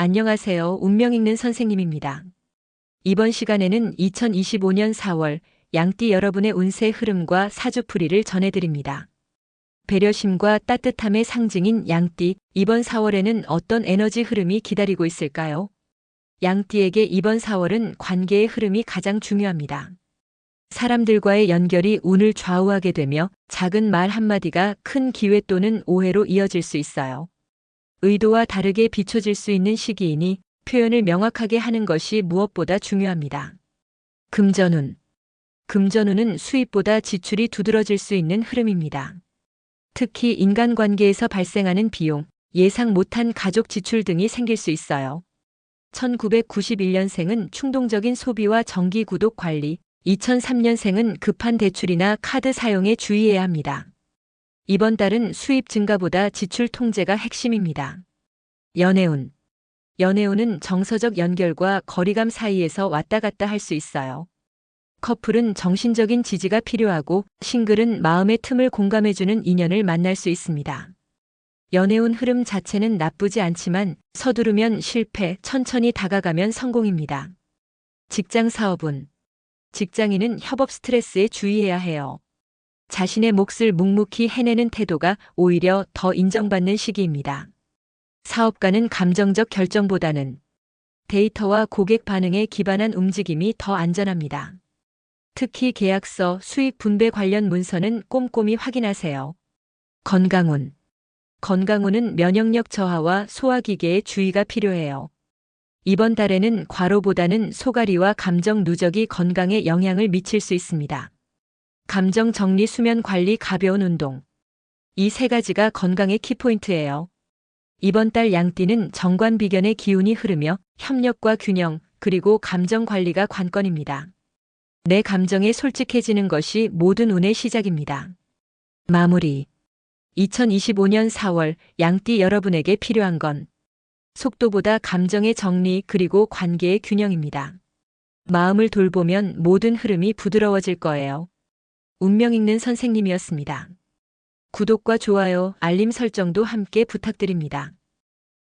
안녕하세요. 운명 읽는 선생님입니다. 이번 시간에는 2025년 4월 양띠 여러분의 운세 흐름과 사주풀이를 전해드립니다. 배려심과 따뜻함의 상징인 양띠, 이번 4월에는 어떤 에너지 흐름이 기다리고 있을까요? 양띠에게 이번 4월은 관계의 흐름이 가장 중요합니다. 사람들과의 연결이 운을 좌우하게 되며 작은 말 한마디가 큰 기회 또는 오해로 이어질 수 있어요. 의도와 다르게 비춰질 수 있는 시기이니 표현을 명확하게 하는 것이 무엇보다 중요합니다. 금전운. 금전운은 수입보다 지출이 두드러질 수 있는 흐름입니다. 특히 인간관계에서 발생하는 비용, 예상 못한 가족 지출 등이 생길 수 있어요. 1991년생은 충동적인 소비와 정기 구독 관리, 2003년생은 급한 대출이나 카드 사용에 주의해야 합니다. 이번 달은 수입 증가보다 지출 통제가 핵심입니다. 연애운. 연애운은 정서적 연결과 거리감 사이에서 왔다 갔다 할 수 있어요. 커플은 정신적인 지지가 필요하고 싱글은 마음의 틈을 공감해주는 인연을 만날 수 있습니다. 연애운 흐름 자체는 나쁘지 않지만 서두르면 실패, 천천히 다가가면 성공입니다. 직장 사업운. 직장인은 협업 스트레스에 주의해야 해요. 자신의 몫을 묵묵히 해내는 태도가 오히려 더 인정받는 시기입니다. 사업가는 감정적 결정보다는 데이터와 고객 반응에 기반한 움직임이 더 안전합니다. 특히 계약서, 수익 분배 관련 문서는 꼼꼼히 확인하세요. 건강운. 건강운은 면역력 저하와 소화기계에 주의가 필요해요. 이번 달에는 과로보다는 소가리와 감정 누적이 건강에 영향을 미칠 수 있습니다. 감정 정리, 수면 관리, 가벼운 운동. 이 세 가지가 건강의 키포인트예요. 이번 달 양띠는 정관 비견의 기운이 흐르며 협력과 균형, 그리고 감정 관리가 관건입니다. 내 감정에 솔직해지는 것이 모든 운의 시작입니다. 마무리. 2025년 4월 양띠 여러분에게 필요한 건 속도보다 감정의 정리 그리고 관계의 균형입니다. 마음을 돌보면 모든 흐름이 부드러워질 거예요. 운명 읽는 선생님이었습니다. 구독과 좋아요, 알림 설정도 함께 부탁드립니다.